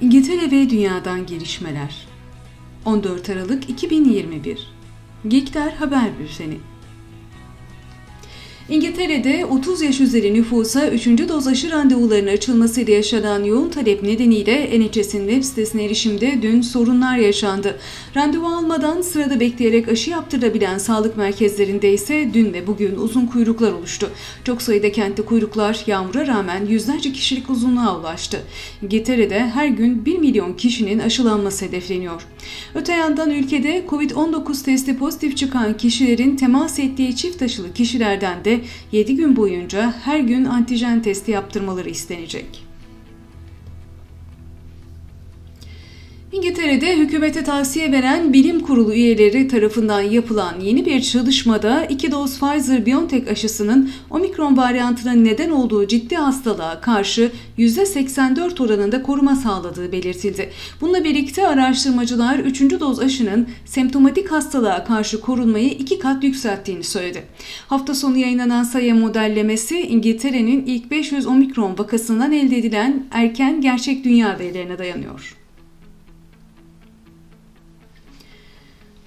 İngiltere ve Dünyadan Gelişmeler. 14 Aralık 2021 Gikter Haber Bülteni İngiltere'de 30 yaş üzeri nüfusa 3. doz aşı randevularının açılmasıyla yaşanan yoğun talep nedeniyle NHS'in web sitesine erişimde dün sorunlar yaşandı. Randevu almadan sırada bekleyerek aşı yaptırabilen sağlık merkezlerinde ise dün ve bugün uzun kuyruklar oluştu. Çok sayıda kentte kuyruklar yağmura rağmen yüzlerce kişilik uzunluğa ulaştı. İngiltere'de her gün 1 milyon kişinin aşılanması hedefleniyor. Öte yandan ülkede COVID-19 testi pozitif çıkan kişilerin temas ettiği çift aşılı kişilerden de 7 gün boyunca her gün antijen testi yaptırmaları istenecek. İngiltere'de hükümete tavsiye veren bilim kurulu üyeleri tarafından yapılan yeni bir çalışmada iki doz Pfizer-BioNTech aşısının omikron varyantının neden olduğu ciddi hastalığa karşı %84 oranında koruma sağladığı belirtildi. Bununla birlikte araştırmacılar 3. doz aşının semptomatik hastalığa karşı korunmayı iki kat yükselttiğini söyledi. Hafta sonu yayınlanan sayı modellemesi İngiltere'nin ilk 500 omikron vakasından elde edilen erken gerçek dünya verilerine dayanıyor.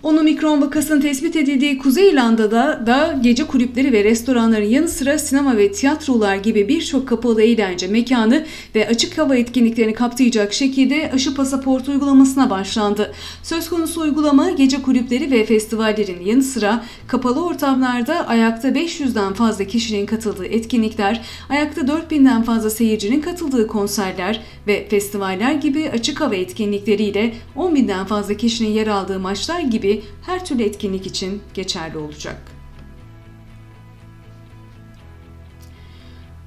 10 mikron vakasının tespit edildiği Kuzey İrlanda'da da gece kulüpleri ve restoranların yanı sıra sinema ve tiyatrolar gibi birçok kapalı eğlence mekanı ve açık hava etkinliklerini kapsayacak şekilde aşı pasaportu uygulamasına başlandı. Söz konusu uygulama gece kulüpleri ve festivallerin yanı sıra kapalı ortamlarda ayakta 500'den fazla kişinin katıldığı etkinlikler, ayakta 4000'den fazla seyircinin katıldığı konserler ve festivaller gibi açık hava etkinlikleriyle 10.000'den fazla kişinin yer aldığı maçlar gibi her türlü etkinlik için geçerli olacak.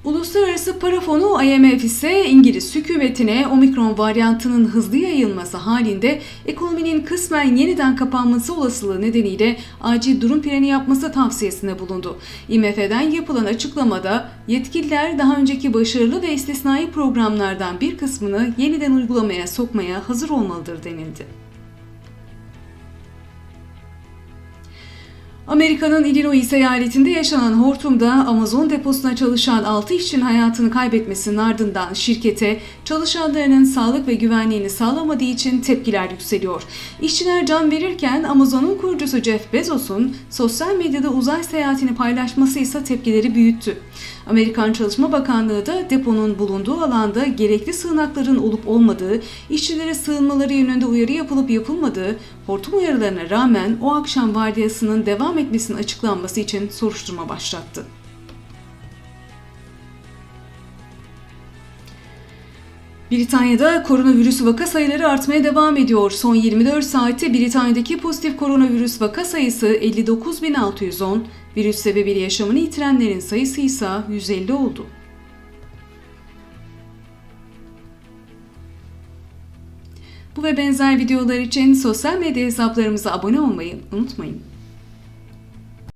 Uluslararası Para Fonu IMF ise İngiliz hükümetine omikron varyantının hızlı yayılması halinde ekonominin kısmen yeniden kapanması olasılığı nedeniyle acil durum planı yapması tavsiyesinde bulundu. IMF'den yapılan açıklamada yetkililer daha önceki başarılı ve istisnai programlardan bir kısmını yeniden uygulamaya sokmaya hazır olmalıdır denildi. Amerika'nın Illinois eyaletinde yaşanan hortumda Amazon deposuna çalışan 6 işçinin hayatını kaybetmesinin ardından şirkete çalışanlarının sağlık ve güvenliğini sağlamadığı için tepkiler yükseliyor. İşçiler can verirken Amazon'un kurucusu Jeff Bezos'un sosyal medyada uzay seyahatini paylaşması ise tepkileri büyüttü. Amerikan Çalışma Bakanlığı da deponun bulunduğu alanda gerekli sığınakların olup olmadığı, işçilere sığınmaları yönünde uyarı yapılıp yapılmadığı, hortum uyarılarına rağmen o akşam vardiyasının devam etmesinin açıklanması için soruşturma başlattı. Britanya'da koronavirüs vaka sayıları artmaya devam ediyor. Son 24 saatte Britanya'daki pozitif koronavirüs vaka sayısı 59.610, virüs sebebiyle yaşamını yitirenlerin sayısı ise 150 oldu. Bu ve benzer videolar için sosyal medya hesaplarımıza abone olmayı unutmayın.